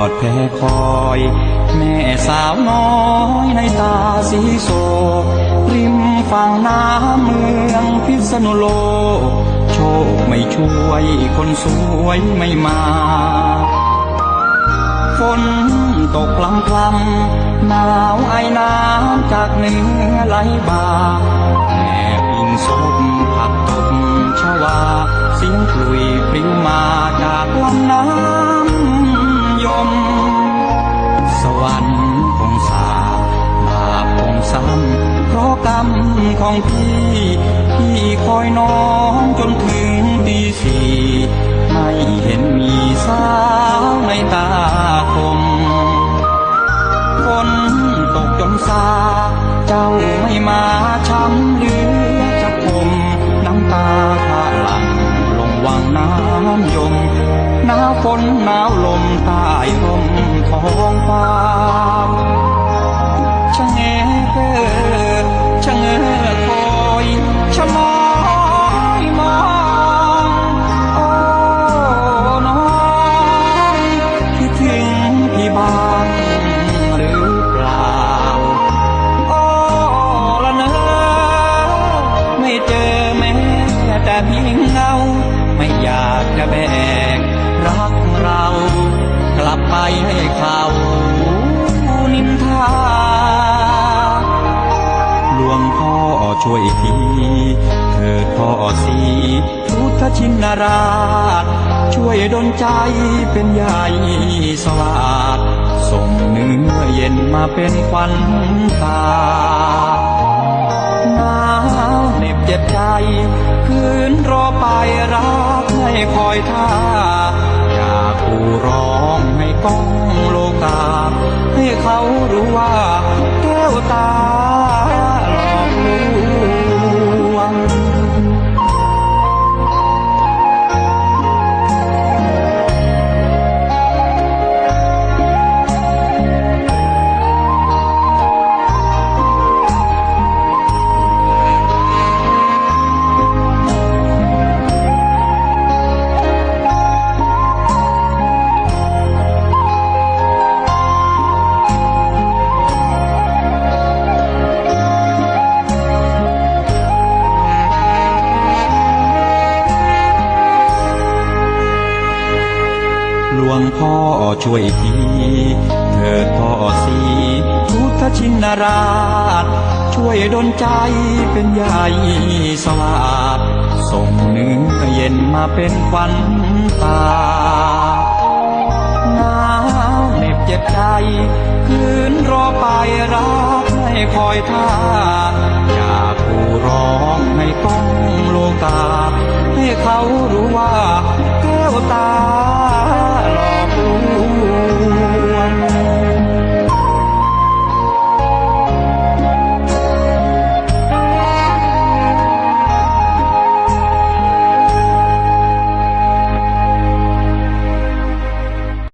อดแพ้คอย แม่สาวน้อยในตาสีโศกริมฝั่งน้ำเมืองพิษณุโลก โชคไม่ช่วยคนสวยไม่มาฝนตกพลำพลำหนาวไอน้ำจากเหนือไหลบ่าแอบอิงศพผักตบชวา เสียงกลุยปลิวมา องพี่พี่คอยน้องจนถึงตีสี่ไม่เห็นมีสาวในตาคมฝนตกจนซาเจ้าไม่มา แต่เพียงเงา ไม่อยากจะแบกรักเรา กลับไปให้เขานินทาหลวงพ่อช่วยทีเถิดพ่อสีพุทธชินราช ช่วยดลใจเป็นใหญ่สวาดส่งเนื้อเย็นมาเป็นควันตา ร้องให้ก้องโลกา ให้เขารู้ว่าแก้วตา วงพ่อช่วยที เถิดพ่อสีพุทธชินราช ช่วยดลใจเป็นใหญ่สวาดส่งเนื้อเย็นมาเป็นควันตาหนาวเหน็บเจ็บใจ คืนรอไปรักให้คอยท่า อยากกูร้องให้ก้องโลกา ให้เขารู้ว่า